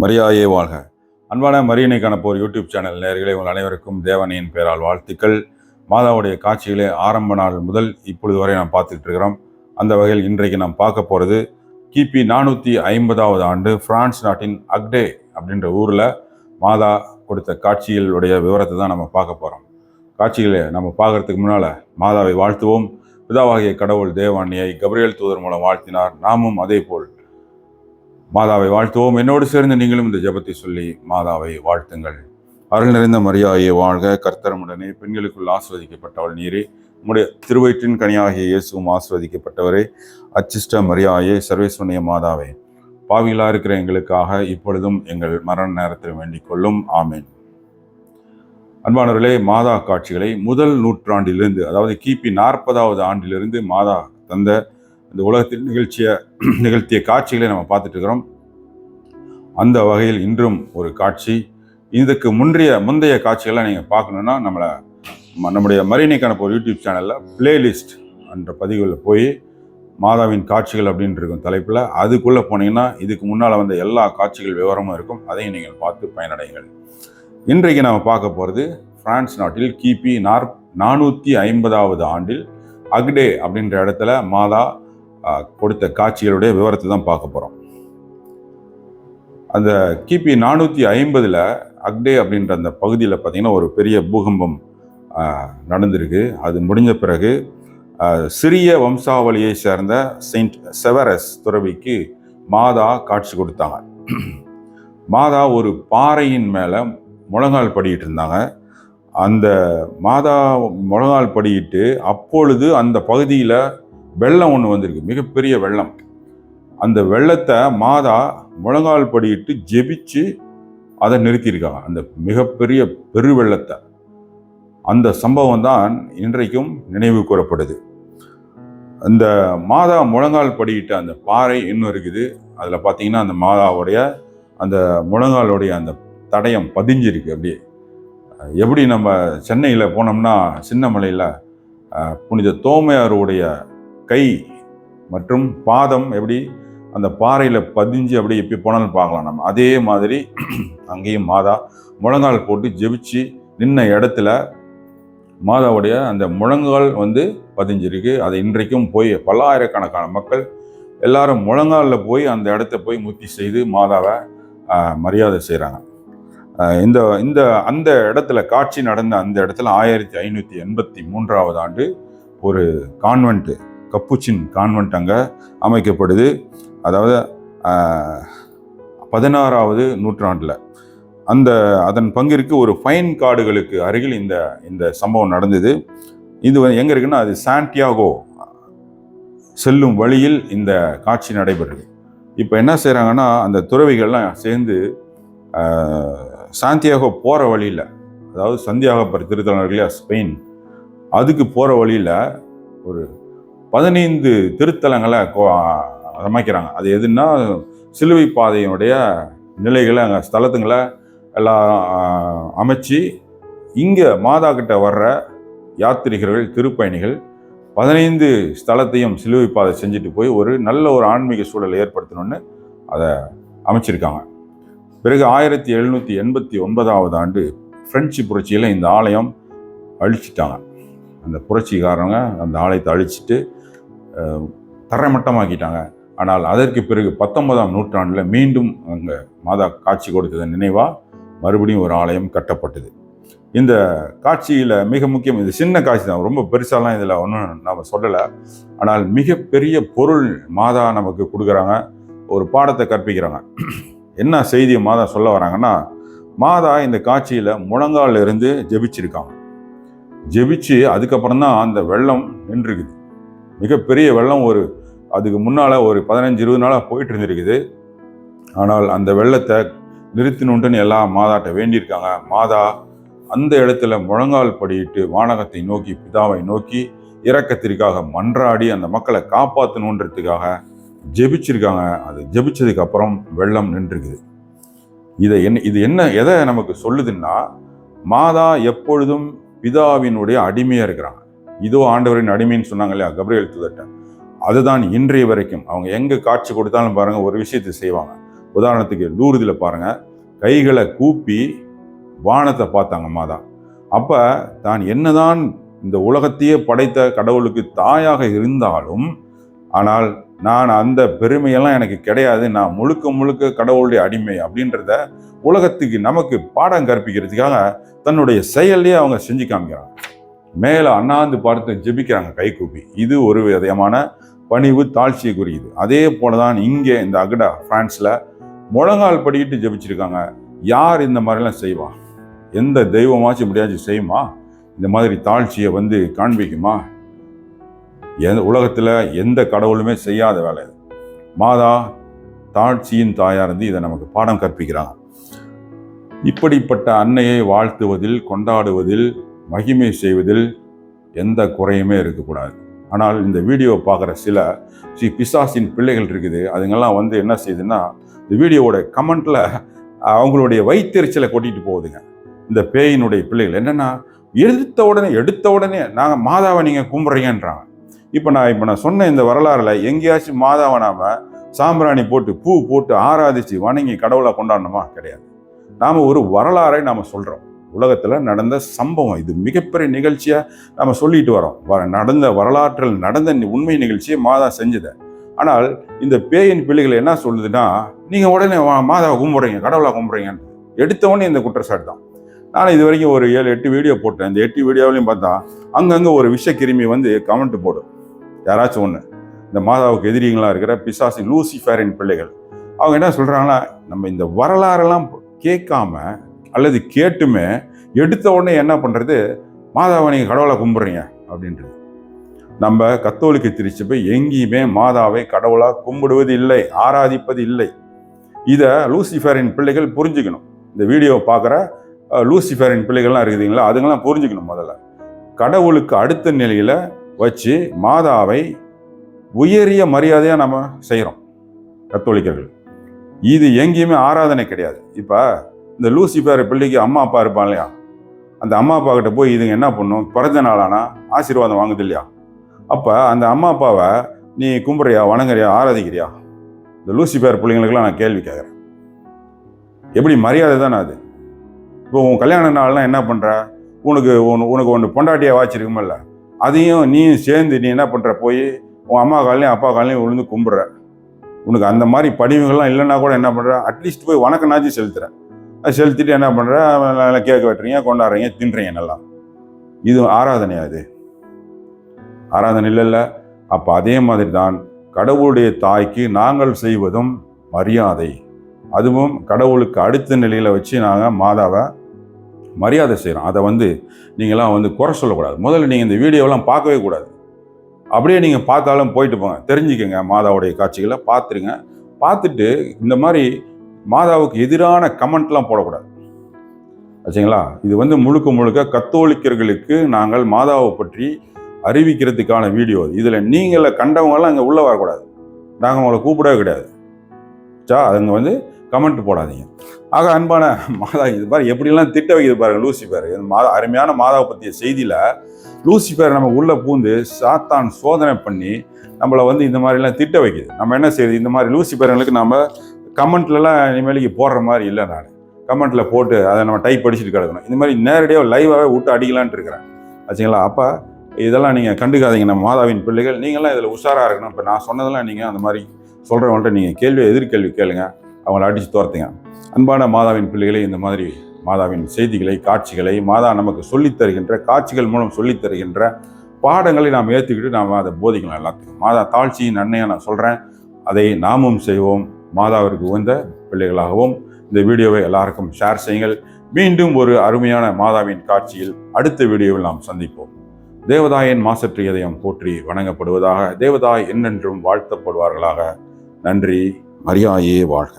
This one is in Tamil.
மரியாயே வாழ்க. அன்பான மரியனை போர் யூடியூப் சேனல் நேர்களை உங்கள் அனைவருக்கும் தேவனையின் பெயரால் வாழ்த்துக்கள். மாதாவுடைய காட்சிகளே ஆரம்ப நாள் முதல் இப்பொழுது வரை நாம் பார்த்துட்ருக்கிறோம் இருக்கிறோம். அந்த வகையில் இன்றைக்கு நாம் பார்க்க போகிறது கிபி நானூற்றி ஐம்பதாவது ஆண்டு பிரான்ஸ் நாட்டின் அக்டே அப்படின்ற ஊரில் மாதா கொடுத்த காட்சிகளுடைய விவரத்தை தான் நம்ம பார்க்க போகிறோம் காட்சிகளை நம்ம பார்க்கறதுக்கு முன்னால் மாதாவை வாழ்த்துவோம். பிதாவாகிய கடவுள் தேவானியை கபிரியல் தூதர் மூலம் வாழ்த்தினார். நாமும் அதே போல் மாதாவை வாழ்த்துவோம். என்னோடு சேர்ந்து நீங்களும் இந்த ஜெபத்தை சொல்லி மாதாவை வாழ்த்துங்கள். அருள் நிறைந்த மரியாதையை வாழ்க. கர்த்தரமுடனே பெண்களுக்குள் ஆஸ்வதிக்கப்பட்டவள் நீரே. உம்முடைய திருவயிற்றின் கனியாகிய இயேசுவும் ஆஸ்வதிக்கப்பட்டவரே அச்சிஷ்ட மரியாயை சர்வேஸ்வனிய மாதாவே பாவிகளாக இருக்கிற எங்களுக்காக இப்பொழுதும் எங்கள் மரண நேரத்தில் வேண்டிக் கொள்ளும். ஆமேன். அன்பானவர்களே மாதா காட்சிகளை முதல் நூற்றாண்டிலிருந்து அதாவது கிபி நாற்பதாவது ஆண்டிலிருந்து மாதா தந்த இந்த உலகத்தில் நிகழ்ச்சியை நிகழ்த்திய காட்சிகளை நம்ம பார்த்துட்டு இருக்கிறோம் அந்த வகையில் இன்றும் ஒரு காட்சி. இதுக்கு முன்றைய முந்தைய காட்சிகளை நீங்கள் பார்க்கணுன்னா நம்மளை ம- நம்முடைய மரியணைக்கான ஒரு யூடியூப் சேனலில் பிளேலிஸ்ட் என்ற பதிவுகளில் போய் மாதாவின் காட்சிகள் அப்படின்ட்டு இருக்கும் தலைப்பில் அதுக்குள்ளே போனீங்கன்னா இதுக்கு முன்னால் வந்த எல்லா காட்சிகள் விவரமும் இருக்கும். அதையும் நீங்கள் பார்த்து பயனடைங்கள் இன்றைக்கு நாம் பார்க்க போகிறது பிரான்ஸ் நாட்டில் கிபி நாற் நானூற்றி ஐம்பதாவது ஆண்டில் அக்டே அப்படின்ற இடத்துல மாதா கொடுத்த காட்சிகளுடைய விவரத்தை தான் பார்க்க போகிறோம் அந்த கிபி நானூற்றி ஐம்பதில் அக்டே அப்படின்ற அந்த பகுதியில் பார்த்தீங்கன்னா ஒரு பெரிய பூகம்பம் நடந்திருக்கு. அது முடிஞ்ச பிறகு சிறிய வம்சாவளியை சேர்ந்த செயின்ட் செவரஸ் துறவிக்கு மாதா காட்சி கொடுத்தாங்க. மாதா ஒரு பாறையின் மேலே முழங்கால் படிக்கிட்டு இருந்தாங்க. அந்த மாதா முழங்கால் படியிட்டு அப்பொழுது அந்த பகுதியில் வெள்ளம் ஒன்று வந்திருக்கு. மிகப்பெரிய வெள்ளம். அந்த வெள்ளத்தை மாதா முழங்கால் படியிட்டு ஜெபிச்சு அதை நிறுத்தியிருக்காங்க. அந்த மிகப்பெரிய பெருவெள்ளத்தை. அந்த சம்பவம் தான் இன்றைக்கும் நினைவு கூறப்படுது. அந்த மாதா முழங்கால் படியிட்ட அந்த பாறை இன்னும் இருக்குது. அதில் பார்த்தீங்கன்னா அந்த மாதாவுடைய அந்த முழங்காலுடைய அந்த தடயம் பதிஞ்சிருக்கு அப்படியே. எப்படி நம்ம சென்னையில் போனோம்னா சின்னமலையில் புனித தோமையாருடைய கை மற்றும் பாதம் எப்படி அந்த பாறையில் பதிஞ்சு அப்படி எப்படி போனாலும் பார்க்கலாம் நம்ம. அதே மாதிரி அங்கேயும் மாதா முழங்கால் போட்டு ஜெபிச்சு நின்ன இடத்துல மாதாவுடைய அந்த முழங்கால் வந்து பதிஞ்சிருக்கு. அது இன்றைக்கும் போய் பல்லாயிரக்கணக்கான மக்கள் எல்லாரும் முழங்காலில் போய் அந்த இடத்த போய் முத்தி செய்து மாதாவை மரியாதை செய்கிறாங்க இந்த இந்த அந்த இடத்துல காட்சி நடந்த அந்த இடத்துல ஆயிரத்தி ஐநூற்றி எண்பத்தி மூன்றாவது ஆண்டு ஒரு கான்வென்ட்டு கப்புச்சின் கான்வென்ட் அங்கே அமைக்கப்படுது. அதாவது பதினாறாவது நூற்றாண்டில். அந்த அதன் பங்கிற்கு ஒரு ஃபைன் காடுகளுக்கு அருகில் இந்த இந்த சம்பவம் நடந்தது. இது வந்து எங்கே இருக்குன்னா அது சாண்டியாகோ செல்லும் வழியில் இந்த காட்சி நடைபெறுது. இப்போ என்ன செய்கிறாங்கன்னா அந்த துறவிகள்லாம் சேர்ந்து சாந்தியாகோ போகிற வழியில் அதாவது சந்தியாக திருத்தலம் இல்லையா ஸ்பெயின் அதுக்கு போகிற வழியில் ஒரு பதினைந்து திருத்தலங்களை கோ- அமைக்கிறாங்க. அது எதுன்னா சிலுவை பாதையினுடைய நிலைகளை அங்கே ஸ்தலத்துங்களை எல்லாம் அமைச்சு இங்கே மாதா கிட்ட வர்ற யாத்திரிகர்கள் திருப்பயணிகள் பதினைந்து ஸ்தலத்தையும் சிலுவை பாதை செஞ்சுட்டு போய் ஒரு நல்ல ஒரு ஆன்மீக சூழலை ஏற்படுத்தணும்னு அதை அமைச்சிருக்காங்க. பிறகு ஆயிரத்தி எழுநூற்றி எண்பத்தி ஒன்பதாவது ஆண்டு ஃப்ரெஞ்சு புரட்சியில் இந்த ஆலயம் அழிச்சிட்டாங்க. அந்த புரட்சிக்காரங்க அந்த ஆலயத்தை அழிச்சிட்டு தரைமட்டமாக்கிட்டாங்க. ஆனால் அதற்கு பிறகு பத்தொன்பதாம் நூற்றாண்டில் மீண்டும் அங்கே மாதா காட்சி கொடுத்ததன் நினைவாக மறுபடியும் ஒரு ஆலயம் கட்டப்பட்டது. இந்த காட்சியில் மிக முக்கியம் இது சின்ன காட்சி தான் ரொம்ப பெருசாலாம் இதில் ஒன்றும் நம்ம சொல்லலை. ஆனால் மிகப்பெரிய பொருள் மாதா நமக்கு கொடுக்குறாங்க ஒரு பாடத்தை கற்பிக்கிறாங்க. என்ன செய்தியை மாதா சொல்ல வராங்கன்னா மாதா இந்த காட்சியில் முழங்கால இருந்து ஜெபிச்சிருக்காங்க. ஜெபிச்சு அதுக்கப்புறம் தான் அந்த வெள்ளம் நின்றுக்குது. மிகப்பெரிய வெள்ளம் ஒரு அதுக்கு முன்னால் ஒரு பதினஞ்சு இருபது நாளாக போயிட்டு இருந்திருக்குது. ஆனால் அந்த வெள்ளத்தை நிறுத்தினுண்டுன்னு எல்லாம் மாதாட்ட வேண்டியிருக்காங்க. மாதா அந்த இடத்துல முழங்கால் படியிட்டு வானகத்தை நோக்கி பிதாவை நோக்கி இறக்கத்திற்காக மன்றாடி அந்த மக்களை காப்பாற்றணுன்றதுக்காக ஜெபிச்சிருக்காங்க. அது ஜெபிச்சதுக்கு அப்புறம் வெள்ளம் நின்றுக்குது. இதை என்ன இது என்ன எதை நமக்கு சொல்லுதுன்னா மாதா எப்பொழுதும் பிதாவினுடைய அடிமையாக இருக்கிறாங்க. இதோ ஆண்டவரின் அடிமைன்னு சொன்னாங்க இல்லையா? கபிரியல் அதுதான் இன்றைய வரைக்கும். அவங்க எங்கே காட்சி கொடுத்தாலும் பாருங்கள் ஒரு விஷயத்தை செய்வாங்க. உதாரணத்துக்கு லூர்தில் பாருங்கள் கைகளை கூப்பி வானத்தை பார்த்தாங்க மாதா. அப்போ தான் என்னதான் இந்த உலகத்தையே படைத்த கடவுளுக்கு தாயாக இருந்தாலும் ஆனால் நான் அந்த பெருமையெல்லாம் எனக்கு கிடையாது. நான் முழுக்க முழுக்க கடவுளுடைய அடிமை அப்படின்றத உலகத்துக்கு நமக்கு பாடம் கற்பிக்கிறதுக்காக தன்னுடைய செயல்லையே அவங்க செஞ்சு காமிக்கிறாங்க. மேலே அண்ணாந்து பார்த்து ஜெபிக்கிறாங்க கைகூப்பி. இது ஒரு விதமான பணிவு தாழ்ச்சியை குறியுது அதே போல தான் இங்கே இந்த அகடா ஃப்ரான்ஸில் முழங்கால் படிக்கிட்டு ஜெபிச்சிருக்காங்க. யார் இந்த மாதிரிலாம் செய்வா? எந்த தெய்வமாச்சும் இப்படியாச்சும் செய்யுமா? இந்த மாதிரி தாழ்ச்சியை வந்து காண்பிக்குமா? எந்த உலகத்தில் எந்த கடவுளுமே செய்யாத வேலை மாதா தாழ்ச்சியின் தாயார் வந்து இதை நமக்கு பாடம் கற்பிக்கிறாங்க. இப்படிப்பட்ட அன்னையை வாழ்த்துவதில் கொண்டாடுவதில் மகிமை செய்வதில் எந்த குறையுமே இருக்கக்கூடாது. ஆனால் இந்த வீடியோ பார்க்குற சில ஸ்ரீ பிசாசின் பிள்ளைகள் இருக்குது. அதுங்கெல்லாம் வந்து என்ன செய்யுதுன்னா இந்த வீடியோவோட கமெண்ட்டில் அவங்களுடைய வயிற்றெரிச்சலை கொட்டிட்டு போகுதுங்க. இந்த பேயினுடைய பிள்ளைகள். என்னென்னா எடுத்த உடனே எடுத்த உடனே நாங்கள் மாதாவை நீங்கள் கும்பிட்றீங்கன்றாங்க இப்போ நான் இப்போ நான் சொன்ன இந்த வரலாறுல எங்கேயாச்சும் மாதாவை நாம் சாம்பிராணி போட்டு பூ போட்டு ஆராதிச்சு வணங்கி கடவுளை கொண்டாடணுமா? கிடையாது. நாம் ஒரு வரலாறை நாம் சொல்கிறோம் உலகத்தில் நடந்த சம்பவம். இது மிகப்பெரிய நிகழ்ச்சியாக நம்ம சொல்லிட்டு வரோம். வர நடந்த வரலாற்றில் நடந்த உண்மை நிகழ்ச்சியை மாதா செஞ்சதை. ஆனால் இந்த பேயின் பிள்ளைகள் என்ன சொல்லுதுன்னா நீங்கள் உடனே வா- மாதாவை கும்பிட்றீங்க கடவுளை கும்பிட்றீங்கன்னு. எடுத்தவொடனே இந்த குற்றச்சாட்டு தான். நான் இது வரைக்கும் ஒரு ஏழு எட்டு வீடியோ போட்டேன். இந்த எட்டு வீடியோவிலையும் பார்த்தா அங்கங்கே ஒரு விஷக்கிருமி வந்து கமெண்ட் போடும். யாராச்சும் ஒன்று இந்த மாதாவுக்கு எதிரிகளாக இருக்கிற பிசாசி லூசிஃபேரின் பிள்ளைகள். அவங்க என்ன சொல்கிறாங்கன்னா நம்ம இந்த வரலாறெல்லாம் கேட்காம அல்லது கேட்டுமே எடுத்த உடனே என்ன பண்ணுறது மாதாவை நீங்கள் கடவுளை கும்பிட்றீங்க அப்படின்றது. நம்ம கத்தோலிக்க திருச்சபை எங்கேயுமே மாதாவை கடவுளாக கும்பிடுவது இல்லை ஆராதிப்பது இல்லை. இதை லூசிஃபரின் பிள்ளைகள் புரிஞ்சுக்கணும். இந்த வீடியோவை பார்க்குற லூசிஃபரின் பிள்ளைகள்லாம் இருக்குதுங்களா அதுங்கெல்லாம் புரிஞ்சுக்கணும் முதல்ல. கடவுளுக்கு அடுத்த நிலையில் வச்சு மாதாவை உயரிய மரியாதையாக நம்ம செய்கிறோம் கத்தோலிக்கர்கள். இது எங்கேயுமே ஆராதனை கிடையாது. இப்போ இந்த லூசிஃபர் பிள்ளைக்கு அம்மா அப்பா இருப்பான் இல்லையா? அந்த அம்மா அப்பா கிட்ட போய் இதுங்க என்ன பண்ணும்? பிறந்த நாளானா ஆசீர்வாதம் வாங்குது இல்லையா? அப்போ அந்த அம்மா அப்பாவை நீ கும்பிட்றியா வணங்குறியா ஆராதிக்கிறியா? இந்த லூசிஃபர் பிள்ளைங்களுக்கெல்லாம் நான் கேள்வி கேட்குறேன். எப்படி மரியாதை தானே அது? இப்போ உன் கல்யாண நாள்லாம் என்ன பண்ணுற உனக்கு உன் உனக்கு ஒன்று பொண்டாட்டியாக வாச்சிருக்குமில்ல? அதையும் நீயும் சேர்ந்து நீ என்ன பண்ணுற போய் உன் அம்மா காலையும் அப்பா காலையும் விழுந்து கும்பிட்ற. உனக்கு அந்த மாதிரி படிவுகள்லாம் இல்லைன்னா கூட என்ன பண்ணுற அட்லீஸ்ட் போய் வணக்கனாச்சும் செலுத்துற. அது செலுத்திட்டு என்ன பண்ணுற நல்லா கேக் வெட்டுறீங்க கொண்டாடுறீங்க தின்றீங்க நல்லா. இது ஆராதனையா இது? ஆராதனை இல்லைல்ல அப்போ அதே மாதிரி தான் கடவுளுடைய தாய்க்கு நாங்கள் செய்வதும் மரியாதை. அதுவும் கடவுளுக்கு அடுத்த நிலையில் வச்சு நாங்கள் மாதாவை மரியாதை செய்கிறோம் அதை வந்து நீங்களாம் வந்து குறை சொல்லக்கூடாது. முதல்ல நீங்கள் இந்த வீடியோலாம் பார்க்கவே கூடாது. அப்படியே நீங்கள் பார்த்தாலும் போயிட்டு போங்க. தெரிஞ்சுக்கங்க மாதாவுடைய காட்சிகளை பார்த்துருங்க. பார்த்துட்டு இந்த மாதிரி மாதாவுக்கு எதிரான கமெண்ட்லாம் போடக்கூடாது. ஆச்சுங்களா? இது வந்து முழுக்க முழுக்க கத்தோலிக்கர்களுக்கு நாங்கள் மாதாவை பற்றி அறிவிக்கிறதுக்கான வீடியோ இதில் நீங்களை கண்டவங்கெல்லாம் அங்கே உள்ளே வரக்கூடாது. நாங்கள் உங்களை கூப்பிடவே கிடையாது. சா அதுங்க வந்து கமெண்ட் போடாதீங்க. ஆக அன்பான மாதா இது பாரு எப்படிலாம் திட்ட வைக்கிது பாருங்க லூசிஃபர். இது மாதா அருமையான மாதாவை பற்றிய செய்தியில் லூசிஃபர் நம்ம உள்ளே பூந்து சாத்தான் சோதனை பண்ணி நம்மளை வந்து இந்த மாதிரிலாம் திட்ட வைக்குது. நம்ம என்ன செய்யுது? இந்த மாதிரி லூசிஃபர்களுக்கு நம்ம கமெண்ட்லலாம் இனிமேலுக்கு போடுற மாதிரி இல்லை நான். கமெண்ட்டில் போட்டு அதை நம்ம டைப் படிச்சுட்டு கிடக்கணும். இந்த மாதிரி நேரடியாக லைவாகவே விட்டு அடிக்கலான்ட்டு இருக்கிறேன். ஆச்சுங்களா? அப்போ இதெல்லாம் நீங்கள் கண்டுக்காதீங்க. நம்ம மாதாவின் பிள்ளைகள் நீங்களாம் இதில் உஷாராக இருக்கணும். இப்போ நான் சொன்னதெல்லாம் நீங்கள் அந்த மாதிரி சொல்கிறவங்கள்ட்ட நீங்கள் கேள்வி எதிர்கேள்வி கேளுங்க. அவங்கள அடித்து துரத்துங்க. அன்பான மாதாவின் பிள்ளைகளை இந்த மாதிரி மாதாவின் செய்திகளை காட்சிகளை மாதா நமக்கு சொல்லித் தருகின்ற காட்சிகள் மூலம் சொல்லித் தருகின்ற பாடங்களை நாம் ஏற்றுக்கிட்டு நாம் அதை போதிக்கலாம் எல்லாத்துக்கும். மாதா தாழ்ச்சியின் நன்மையை நான் சொல்கிறேன் அதை நாமும் செய்வோம். மாதாவிற்கு உகந்த பிள்ளைகளாகவும் இந்த வீடியோவை எல்லாருக்கும் ஷேர் செய்யுங்கள். மீண்டும் ஒரு அருமையான மாதாவின் காட்சியில் அடுத்த வீடியோவில் நாம் சந்திப்போம். தேவதாயின் மாசற்று இதயம் போற்றி வணங்கப்படுவதாக தேவதாய் என்னென்றும் வாழ்த்தப்படுவார்களாக. நன்றி மரியாயே வாழ்க.